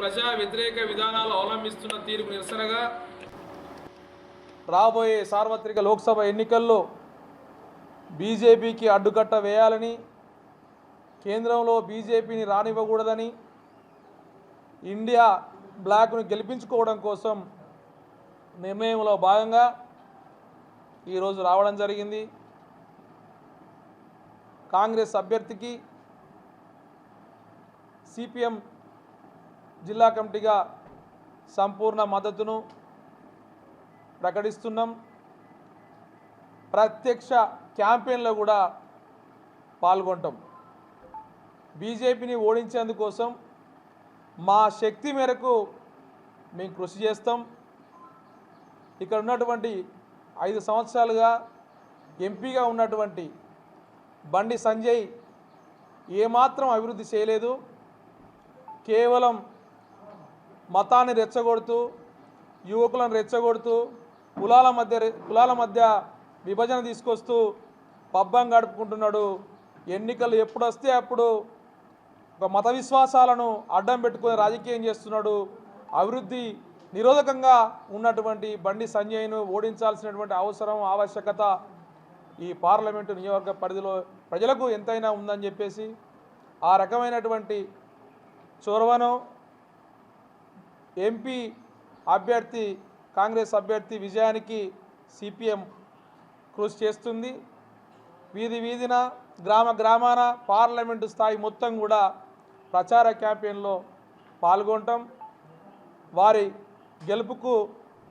ప్రజా వ్యతిరేక విధానాలు అవలంబిస్తున్న తీరుకు నిరసనగా రాబోయే సార్వత్రిక లోక్సభ ఎన్నికల్లో బీజేపీకి అడ్డుకట్ట వేయాలని కేంద్రంలో బీజేపీని రానివ్వకూడదని ఇండియా బ్లాక్ను గెలిపించుకోవడం కోసం నిర్ణయంలో భాగంగా ఈరోజు రావడం జరిగింది. కాంగ్రెస్ అభ్యర్థికి సిపిఎం జిల్లా కమిటీగా సంపూర్ణ మద్దతును ప్రకటిస్తున్నాం. ప్రత్యక్ష క్యాంపెయిన్లో కూడా పాల్గొంటాం. బీజేపీని ఓడించేందుకోసం మా శక్తి మేరకు మేము కృషి చేస్తాం. ఇక్కడ ఉన్నటువంటి ఐదు సంవత్సరాలుగా ఎంపీగా ఉన్నటువంటి బండి సంజయ్ ఏమాత్రం అభివృద్ధి చేయలేదు. కేవలం మతాన్ని రెచ్చగొడుతూ యువకులను రెచ్చగొడుతూ కులాల మధ్య రె- కులాల మధ్య విభజన తీసుకొస్తూ పబ్బం గడుపుకుంటున్నాడు. ఎన్నికలు ఎప్పుడు వస్తే అప్పుడు ఒక మత విశ్వాసాలను అడ్డం పెట్టుకుని రాజకీయం చేస్తున్నాడు. అభివృద్ధి నిరోధకంగా ఉన్నటువంటి బండి సంజయ్ను ఓడించాల్సినటువంటి అవసరం ఆవశ్యకత ఈ పార్లమెంటు నియోజకవర్గ పరిధిలో ప్రజలకు ఎంతైనా ఉందని చెప్పేసి ఆ రకమైనటువంటి చొరవను ఎంపీ అభ్యర్థి కాంగ్రెస్ అభ్యర్థి విజయానికి సిపిఎం కృషి చేస్తుంది. వీధి వీధిన గ్రామ గ్రామాన పార్లమెంటు స్థాయి మొత్తం కూడా ప్రచార క్యాంపెయిన్లో పాల్గొంటాం. వారి గెలుపుకు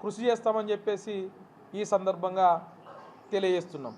కృషి చేస్తామని చెప్పేసి ఈ సందర్భంగా తెలియజేస్తున్నాం.